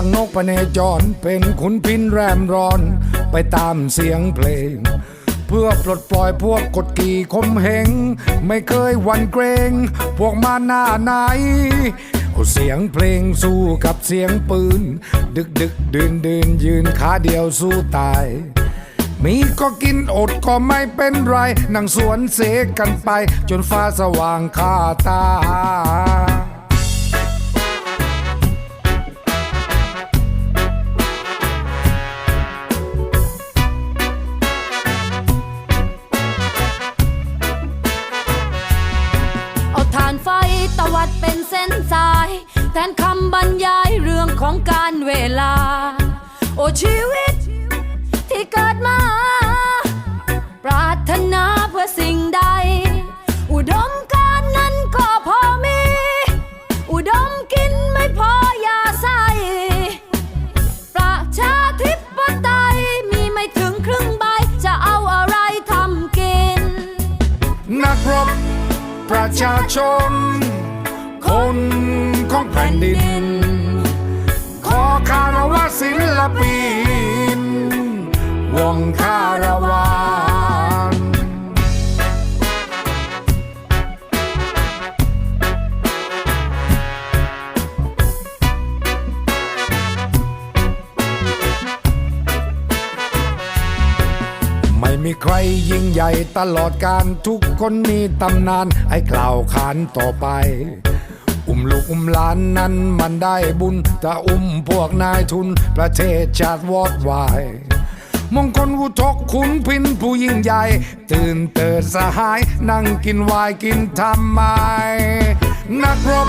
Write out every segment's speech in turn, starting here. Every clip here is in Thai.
างนกพเนจร เป็นขุนพินแรมร้อน ไปตามเสียงเพลง เพื่อปลดปล่อยพวกกดขี่คมเหง ไม่เคยหวั่นเกรง พวกมาหน้าไหนเอาเสียงเพลงสู้กับเสียงปืน ดึกดึกดื่นดื่นยืนขาเดียวสู้ตาย มีก็กินอดก็ไม่เป็นไร นั่งสวนเสกกันไป จนฟ้าสว่างคาตา แทนคำบรรยายเรื่องของการเวลา โอ้ชีวิต ที่เกิดมา ปรารถนาเพื่อสิ่งใด อุดมการนั้นก็พอมี อุดมกินไม่พอยาใส่ประชาธิปไตยมีไม่ถึงครึ่งใบ จะเอาอะไรทำกิน นักรบประชาชน คน ของแผ่นดิน ขอคารวะศิลปิน วงคารวาไม่มีใครยิ่งใหญ่ตลอดการทุกคนมีตำนานให้กล่าวขานต่อไป อุ้มลูกอุ้มหลานนั้นมันได้บุญแต่อุ้มพวกนายทุน ประเทศชาติวอดวายมงคลวุทกขุนพินผู้ยิ่งใหญ่ ตื่นเติดสหาย นั่งกินวายกินทำไม นักรบ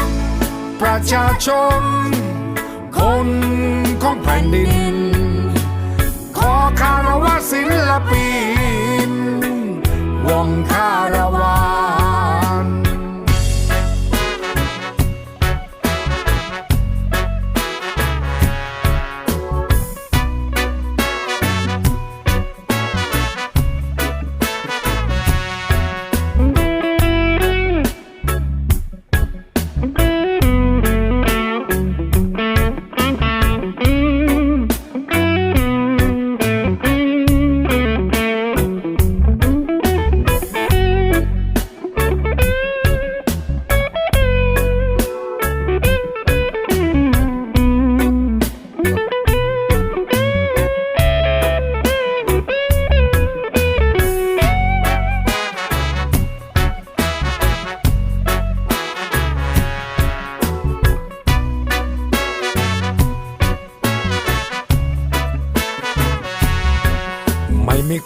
ประชาชน คนของแผ่นดิน ขอคารวะศิลปินวงคารวา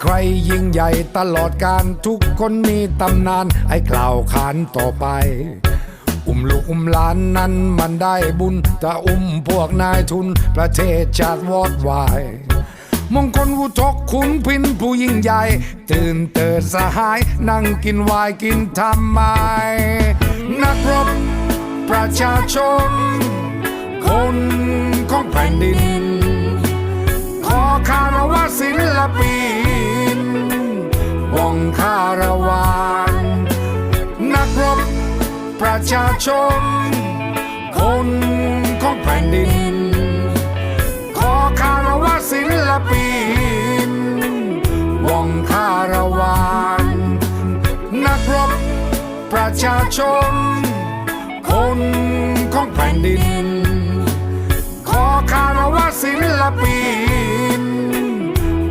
ใครยิ่งใหญ่ตลอดการทุกคนมีตำนานให้กล่าวขานต่อไป อุ้มลูกอุ้มหลานนั้นมันได้บุญแต่อุ้มพวกนายทุนประเทศชาติวอดวายมงคลวุทกขุนพินผู้ยิ่งใหญ่ ตื่นเติดสหาย นั่งกินวายกินทำไม นักรบประชาชน คนของแผ่นดิน ชาชน คนของแผ่นดิน ขอคารวะศิลปินวงคารวานนักรบประชาชน คนของแผ่นดิน ขอคารวะศิลปิน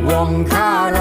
วงคาร